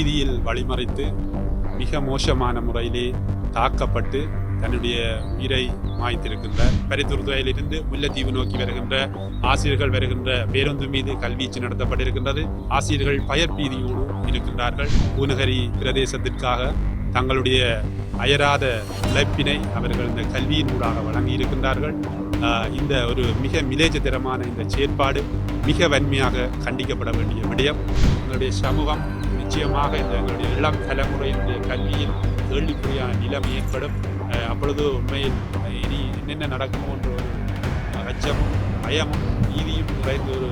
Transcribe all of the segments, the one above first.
வீதியில் வழிமறைத்து மிக மோசமான முறையிலே தாக்கப்பட்டு தன்னுடைய உயிரை மாய்த்திருக்கின்ற பரிந்துரையிலிருந்து முல்லைத்தீவு நோக்கி வருகின்ற ஆசிரியர்கள் வருகின்ற பேருந்து மீது கல்வீச்சு நடத்தப்பட்டிருக்கின்றது. ஆசிரியர்கள் பயர் பீதியோடு இருக்கின்றார்கள். பூநகரி பிரதேசத்திற்காக தங்களுடைய அயராத உழைப்பினை அவர்கள் இந்த கல்வியின் ஊடாக இருக்கின்றார்கள் இந்த ஒரு மிக மிலேஜதரமான இந்த செயற்பாடு மிக வன்மையாக கண்டிக்கப்பட வேண்டிய விடயம். எங்களுடைய சமூகம் நிச்சயமாக இந்த எங்களுடைய இளம் தலைமுறையினுடைய கல்வியில் கேள்விக்குறியான நிலம் ஏற்படும். அப்பொழுது உண்மையில் இனி என்னென்ன நடக்குமோ என்ற ஒரு அச்சமும் பயமும் நீதியும் நிறைந்த ஒரு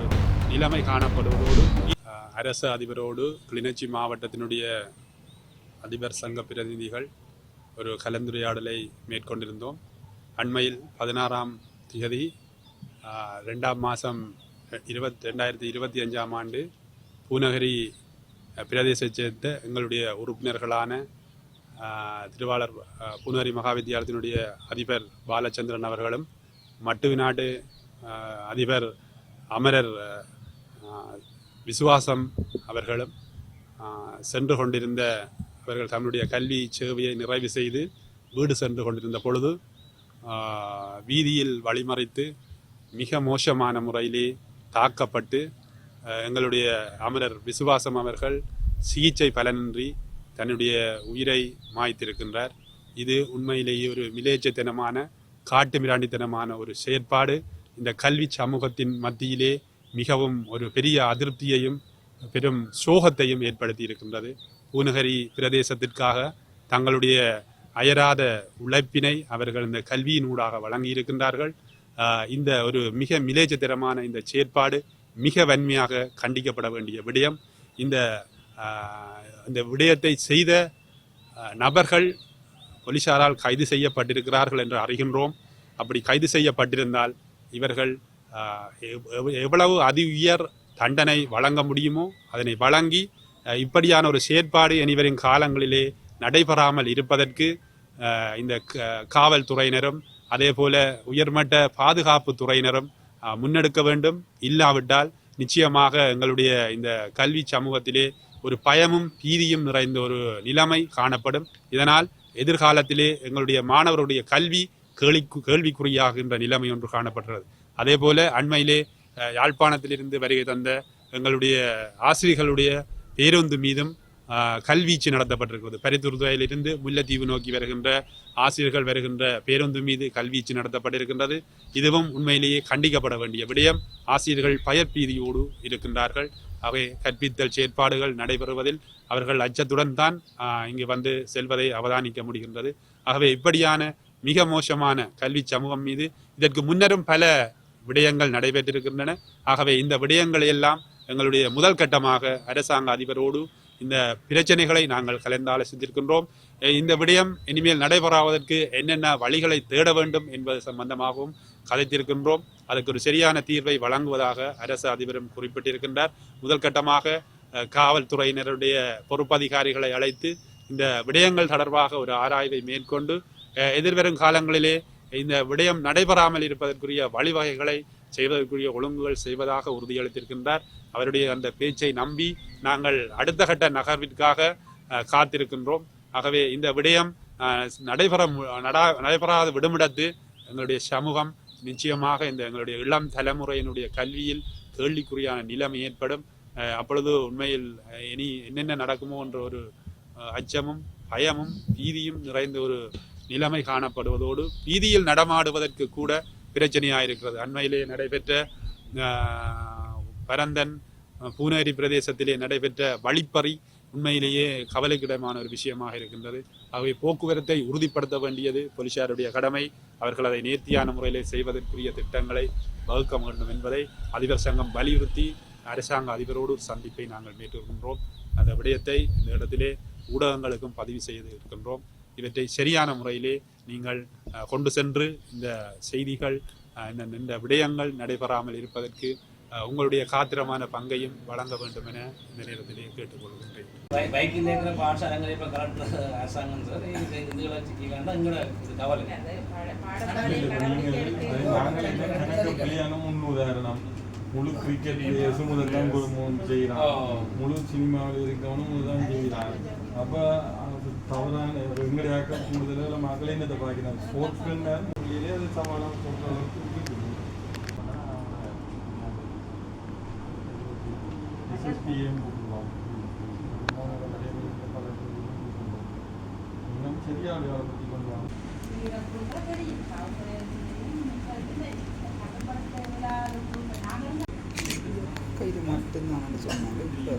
நிலைமை காணப்படுவதோடு அஹ் அரசு அதிபரோடு கிளிநொச்சி மாவட்டத்தினுடைய அதிபர் சங்க பிரதிநிதிகள் ஒரு கலந்துரையாடலை மேற்கொண்டிருந்தோம். அண்மையில் பதினாறாம் திகதி ரெண்டாம் மாதம் இருபத் ரெண்டாயிரத்தி இருபத்தி அஞ்சாம் ஆண்டு பூநகரி பிரதேசத்தை சேர்ந்த எங்களுடைய உறுப்பினர்களான திருவாளர் புனரி மகாவித்தியாலயத்தினுடைய அதிபர் பாலச்சந்திரன் அவர்களும் மட்டுவிநாடு நாடு அதிபர் அமரர் விசுவாசம் அவர்களும் சென்று கொண்டிருந்த அவர்கள் தன்னுடைய கல்வி சேவையை நிறைவு செய்து வீடு சென்று கொண்டிருந்த பொழுது வீதியில் வழிமறைத்து மிக மோசமான முறையிலே தாக்கப்பட்டு எங்களுடைய அமரர் விசுவாசம் அவர்கள் சிகிச்சை பலனின்றி தன்னுடைய உயிரை மாய்த்திருக்கின்றார். இது உண்மையிலேயே ஒரு மிலேச்சத்தனமான காட்டு மிராண்டித்தனமான ஒரு செயற்பாடு. இந்த கல்வி சமூகத்தின் மத்தியிலே மிகவும் ஒரு பெரிய அதிருப்தியையும் பெரும் சோகத்தையும் ஏற்படுத்தி இருக்கின்றது பூநகரி பிரதேசத்திற்காக தங்களுடைய அயராத உழைப்பினை அவர்கள் இந்த கல்வியின் ஊடாக வழங்கி இருக்கின்றார்கள் இந்த ஒரு மிக மிலேச்சத்திரமான இந்த செயற்பாடு மிக வன்மையாக கண்டிக்கப்பட வேண்டிய விடயம். இந்த இந்த விடயத்தை செய்த நபர்கள் போலீசாரால் கைது செய்யப்பட்டிருக்கிறார்கள் என்று அறிகின்றோம். அப்படி கைது செய்யப்பட்டிருந்தால் இவர்கள் எவ்- எவ்- எவ்வளவு அதி உயர் தண்டனை வழங்க முடியுமோ அதனை வழங்கி இப்படியான ஒரு செயற்பாடு இனிவரும் காலங்களிலே நடைபெறாமல் இருப்பதற்கு இந்த க- காவல்துறையினரும் அதே போல உயர்மட்ட பாதுகாப்பு துறையினரும் முன்னெடுக்க வேண்டும். இல்லாவிட்டால் நிச்சயமாக எங்களுடைய இந்த கல்வி சமூகத்திலே ஒரு பயமும் பீதியும் நிறைந்த ஒரு நிலைமை காணப்படும். இதனால் எதிர்காலத்திலே எங்களுடைய மாணவருடைய கல்வி கேள்வி கேள்விக்குறியாகின்ற நிலைமை ஒன்று காணப்படுகிறது. அதே போல அண்மையிலே யாழ்ப்பாணத்திலிருந்து வருகை தந்த எங்களுடைய ஆசிரியர்களுடைய பேருந்து மீதும் கல்வீச்சு நடத்தப்பட்டிருக்கிறது. பரிந்துரையிலிருந்து முல்லைத்தீவு நோக்கி வருகின்ற ஆசிரியர்கள் வருகின்ற பேருந்து மீது கல்வீச்சு நடத்தப்பட்டிருக்கின்றது. இதுவும் உண்மையிலேயே கண்டிக்கப்பட வேண்டிய விடயம். ஆசிரியர்கள் பயற்பீதியோடு இருக்கின்றார்கள். அவை கற்பித்தல் செயற்பாடுகள் நடைபெறுவதில் அவர்கள் அச்சத்துடன் தான் இங்கு வந்து செல்வதை அவதானிக்க முடிகின்றது. ஆகவே இப்படியான மிக மோசமான கல்வி சமூகம் மீது இதற்கு முன்னரும் பல விடயங்கள் நடைபெற்றிருக்கின்றன. ஆகவே இந்த விடயங்களை எல்லாம் எங்களுடைய முதல் கட்டமாக அரசாங்க அதிபரோடு இந்த பிரச்சனைகளை நாங்கள் கலந்தாலோசித்திருக்கின்றோம் இந்த விடயம் இனிமேல் நடைபெறாவதற்கு என்னென்ன வழிகளை தேட வேண்டும் என்பது சம்பந்தமாகவும் கதைத்திருக்கின்றோம். அதற்கு ஒரு சரியான தீர்வை வழங்குவதாக அரசு அதிபரும் குறிப்பிட்டிருக்கின்றார். முதல் கட்டமாக காவல்துறையினருடைய பொறுப்பதிகாரிகளை அழைத்து இந்த விடயங்கள் தொடர்பாக ஒரு ஆராய்வை மேற்கொண்டு எதிர்வரும் காலங்களிலே இந்த விடயம் நடைபெறாமல் இருப்பதற்குரிய வழிவகைகளை செய்வதற்குரிய ஒழுங்குகள் செய்வதாக உறுதியளித்திருக்கின்றார். அவருடைய அந்த பேச்சை நம்பி நாங்கள் அடுத்த கட்ட நகர்விற்காக காத்திருக்கின்றோம். ஆகவே இந்த விடயம் நடைபெற நடா- நடைபெறாத விடுமிடத்து எங்களுடைய சமூகம் நிச்சயமாக இந்த எங்களுடைய இளம் தலைமுறையினுடைய கல்வியில் கேள்விக்குறியான நிலைமை ஏற்படும். அப்பொழுது உண்மையில் இனி என்னென்ன நடக்குமோ என்ற ஒரு அச்சமும் பயமும் பீதியும் நிறைந்த ஒரு நிலைமை காணப்படுவதோடு பீதியில் நடமாடுவதற்கு கூட பிரச்சனையாக இருக்கிறது அண்மையிலே நடைபெற்ற பரந்தன் பூனேரி பிரதேசத்திலே நடைபெற்ற வழிப்பறி உண்மையிலேயே கவலைக்கிடமான ஒரு விஷயமாக இருக்கின்றது. ஆகவே போக்குவரத்தை உறுதிப்படுத்த வேண்டியது போலீசாருடைய கடமை. அவர்கள் அதை நேர்த்தியான முறையிலே செய்வதற்குரிய திட்டங்களை வகுக்க வேண்டும் என்பதை அதிபர் சங்கம் வலியுறுத்தி அரசாங்க அதிபரோடு ஒரு சந்திப்பை நாங்கள் மேற்கொள்கின்றோம். அந்த விடயத்தை இந்த இடத்திலே ஊடகங்களுக்கும் பதிவு செய்து இருக்கின்றோம். இவற்றை சரியான முறையிலே நீங்கள் கொண்டு சென்று இந்த செய்திகள் இந்த இந்த விடயங்கள் நடைபெறாமல் இருப்பதற்கு உங்களுடைய காத்திரமான பங்கையும் வழங்க வேண்டும் என இந்த நேரத்திலே கேட்டுக்கொள்கின்றேன். பைக்கில் இருக்கிற பாடசாலைங்களை இப்போ கலெக்டர் அரசாங்கம் சார் இது இதுகளை சிக்கி வேண்டாம் எங்களோட இது கவலை பிள்ளையான முன்னுதாரணம். முழு கிரிக்கெட் முதல்லாம் குடும்பம் செய்கிறான். முழு சினிமாவில் இருக்கவனும் முதலாம் செய்கிறான் அப்போ அது தவறான எங்களுடைய ஆக்கள் கூடுதலாக மக்களை என்னத்தை பார்க்கிறாங்க ஸ்போர்ட்ஸ் மேன் உண்மையிலே அது சவாலாக சொல்கிற அளவுக்கு எஸ்எஸ்பிஎம் இன்னும் சரியாக பற்றி கொண்டு வாங்க மட்டும்தான் சொன்னாங்க இப்போ